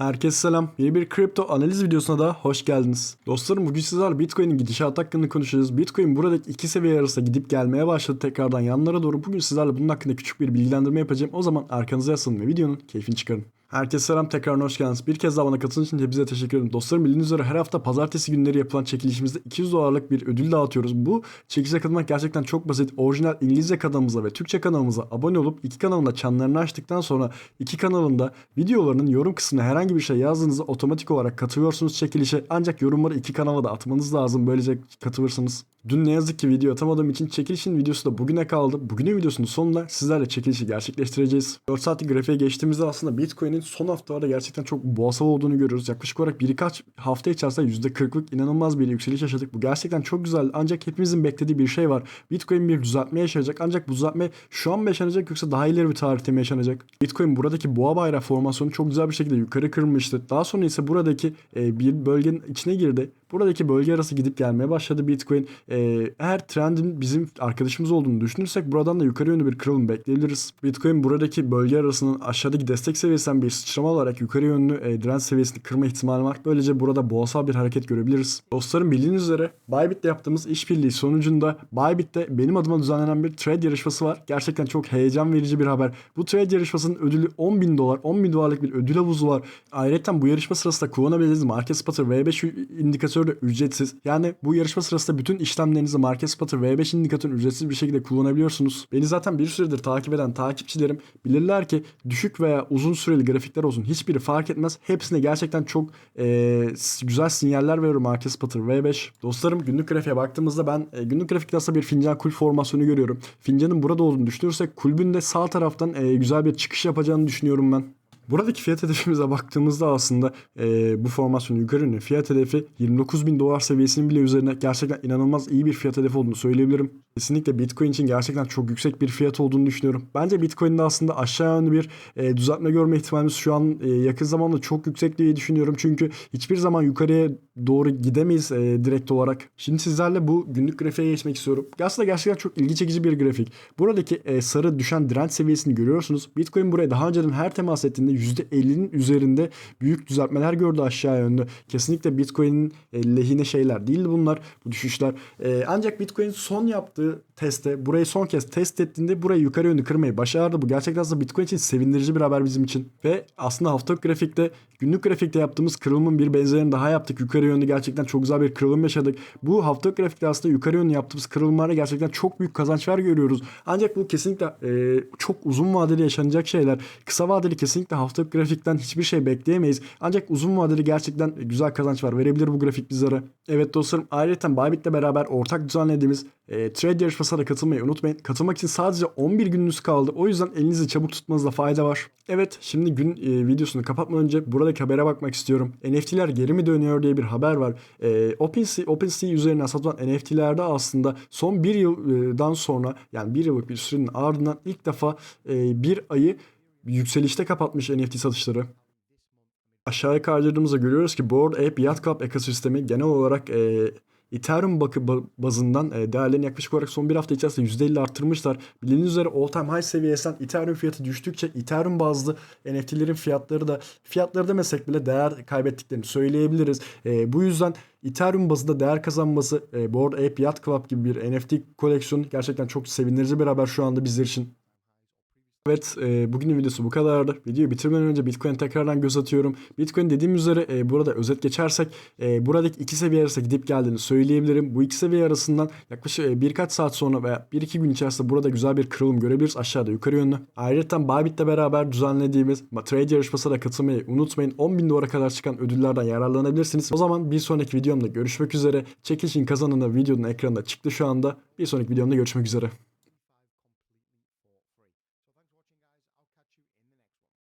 Herkese selam. Yeni bir kripto analiz videosuna da hoş geldiniz. Dostlarım bugün sizlerle Bitcoin'in gidişatı hakkında konuşacağız. Bitcoin buradaki iki seviye arasında gidip gelmeye başladı tekrardan yanlara doğru. Bugün sizlerle bunun hakkında küçük bir bilgilendirme yapacağım. O zaman arkanıza yaslanın ve videonun keyfini çıkarın. Herkese selam tekrar hoş geldiniz. Bir kez daha bana katıldığınız için hepinize teşekkür ederim. Dostlarım bildiğiniz üzere her hafta pazartesi günleri yapılan çekilişimizde 200 dolarlık bir ödül dağıtıyoruz. Bu çekilişe katılmak gerçekten çok basit. Orijinal İngilizce kanalımıza ve Türkçe kanalımıza abone olup iki kanalında çanlarını açtıktan sonra iki kanalında videolarının yorum kısmına herhangi bir şey yazdığınızda otomatik olarak katılıyorsunuz çekilişe. Ancak yorumları iki kanala da atmanız lazım. Böylece katılırsınız. Dün ne yazık ki video atamadığım için çekilişin videosu da bugüne kaldı. Bugünün videosunun sonunda sizlerle çekilişi gerçekleştireceğiz. 4 saatlik grafiğe geçtiğimizde aslında Bitcoin'in son haftalarda gerçekten çok boğasal olduğunu görüyoruz. Yaklaşık olarak birkaç hafta içerisinde %40'lık inanılmaz bir yükseliş yaşadık. Bu gerçekten çok güzel ancak hepimizin beklediği bir şey var. Bitcoin bir düzeltme yaşayacak ancak bu düzeltme şu an mı yaşanacak yoksa daha ileri bir tarihte mi yaşanacak? Bitcoin buradaki boğa bayrağı formasyonu çok güzel bir şekilde yukarı kırılmıştı. Daha sonra ise buradaki e, bir bölgenin içine girdi. Buradaki bölge arası gidip gelmeye başladı Bitcoin. Ee, eğer trendin bizim arkadaşımız olduğunu düşünürsek buradan da yukarı yönlü bir kırılım bekleyebiliriz. Bitcoin buradaki bölge arasının aşağıdaki destek seviyesinden bir sıçrama olarak yukarı yönlü e, direnç seviyesini kırma ihtimali var. Böylece burada boğasal bir hareket görebiliriz. Dostlarım bildiğiniz üzere Bybit'te yaptığımız işbirliği sonucunda Bybit'te benim adıma düzenlenen bir trade yarışması var. Gerçekten çok heyecan verici bir haber. Bu trade yarışmasının ödülü 10 bin dolar. 10 bin dolarlık bir ödül havuzu var. Ayrıca bu yarışma sırasında kullanabildiğiniz Market Spotter V5 indikatörü de ücretsiz. Yani bu yarışma sırasında bütün işlemlerinizi Market Spotter V5 indikatörünü ücretsiz bir şekilde kullanabiliyorsunuz. Beni zaten bir süredir takip eden takipçilerim bilirler ki düşük veya uzun süreli grafikler olsun hiçbiri fark etmez. Hepsine gerçekten çok e, güzel sinyaller veriyorum Market Spotter V5. Dostlarım günlük grafiğe baktığımızda ben e, günlük grafikte aslında bir fincan kulp formasyonu görüyorum. Fincanın burada olduğunu düşünürsek kulbün de sağ taraftan e, güzel bir çıkış yapacağını düşünüyorum ben. Buradaki fiyat hedefimize baktığımızda aslında e, bu formasyonun yukarı yönlü fiyat hedefi 29 bin dolar seviyesinin bile üzerine gerçekten inanılmaz iyi bir fiyat hedefi olduğunu söyleyebilirim. Kesinlikle Bitcoin için gerçekten çok yüksek bir fiyat olduğunu düşünüyorum. Bence Bitcoin'de aslında aşağı yönlü bir e, düzeltme görme ihtimalimiz şu an e, yakın zamanda çok yüksek diye düşünüyorum. Çünkü hiçbir zaman yukarıya doğru gidemeyiz e, direkt olarak. Şimdi sizlerle bu günlük grafiğe geçmek istiyorum. Aslında gerçekten çok ilgi çekici bir grafik. Buradaki e, sarı düşen direnç seviyesini görüyorsunuz. Bitcoin buraya daha önceden her temas ettiğinde %50'nin üzerinde büyük düzeltmeler gördü aşağı yönlü. Kesinlikle Bitcoin'in e, lehine şeyler değildi bunlar bu düşüşler. E, ancak Bitcoin son yaptığı testte burayı son kez test ettiğinde burayı yukarı yönlü kırmayı başardı. Bu gerçekten aslında Bitcoin için sevindirici bir haber bizim için. Ve aslında haftalık grafikte günlük grafikte yaptığımız kırılımın bir benzerini daha yaptık. Yukarı yönlü gerçekten çok güzel bir kırılım yaşadık. Bu haftalık grafikte aslında yukarı yönlü yaptığımız kırılımlarda gerçekten çok büyük kazançlar görüyoruz. Ancak bu kesinlikle e, çok uzun vadeli yaşanacak şeyler. Kısa vadeli kesinlikle haftalık grafikten hiçbir şey bekleyemeyiz. Ancak uzun vadeli gerçekten güzel kazanç var. Verebilir bu grafik bizlere. Evet dostlarım ayrıca Bybit'le beraber ortak düzenlediğimiz e, trade yarışmasına da katılmayı unutmayın. Katılmak için sadece 11 gününüz kaldı. O yüzden elinizi çabuk tutmanızda fayda var. Evet şimdi gün e, videosunu kapatmadan önce buradaki habere bakmak istiyorum. NFT'ler geri mi dönüyor diye bir haber var. E, OpenSea, OpenSea üzerinden satılan NFT'lerde aslında son bir yıldan sonra yani bir yıllık bir sürenin ardından ilk defa e, bir ayı yükselişte kapatmış NFT satışları. Aşağıya kaydırdığımızda görüyoruz ki Bored Ape Yacht Club ekosistemi genel olarak e, Ethereum bakı bazından e, değerlerini yaklaşık olarak son bir hafta içerisinde %50 arttırmışlar. Bildiğiniz üzere all time high seviyesinden Ethereum fiyatı düştükçe Ethereum bazlı NFT'lerin fiyatları da fiyatları demesek bile değer kaybettiklerini söyleyebiliriz. E, bu yüzden Ethereum bazında değer kazanması e, Bored Ape Yacht Club gibi bir NFT koleksiyonu gerçekten çok sevindirici bir haber şu anda bizler için. Evet e, bugünün videosu bu kadardı. Videoyu bitirmeden önce Bitcoin tekrardan göz atıyorum. Bitcoin dediğim üzere e, burada özet geçersek e, buradaki iki seviye arasında gidip geldiğini söyleyebilirim. Bu iki seviye arasından yaklaşık e, birkaç saat sonra veya bir iki gün içerisinde burada güzel bir kırılım görebiliriz aşağıda yukarı yönlü. Ayrıca Bybit'le beraber düzenlediğimiz trade yarışmasına da katılmayı unutmayın. 10 bin dolara kadar çıkan ödüllerden yararlanabilirsiniz. O zaman bir sonraki videomda görüşmek üzere. Çekilişin kazananı videonun ekranında çıktı şu anda. Bir sonraki videomda görüşmek üzere. catch you in the next one.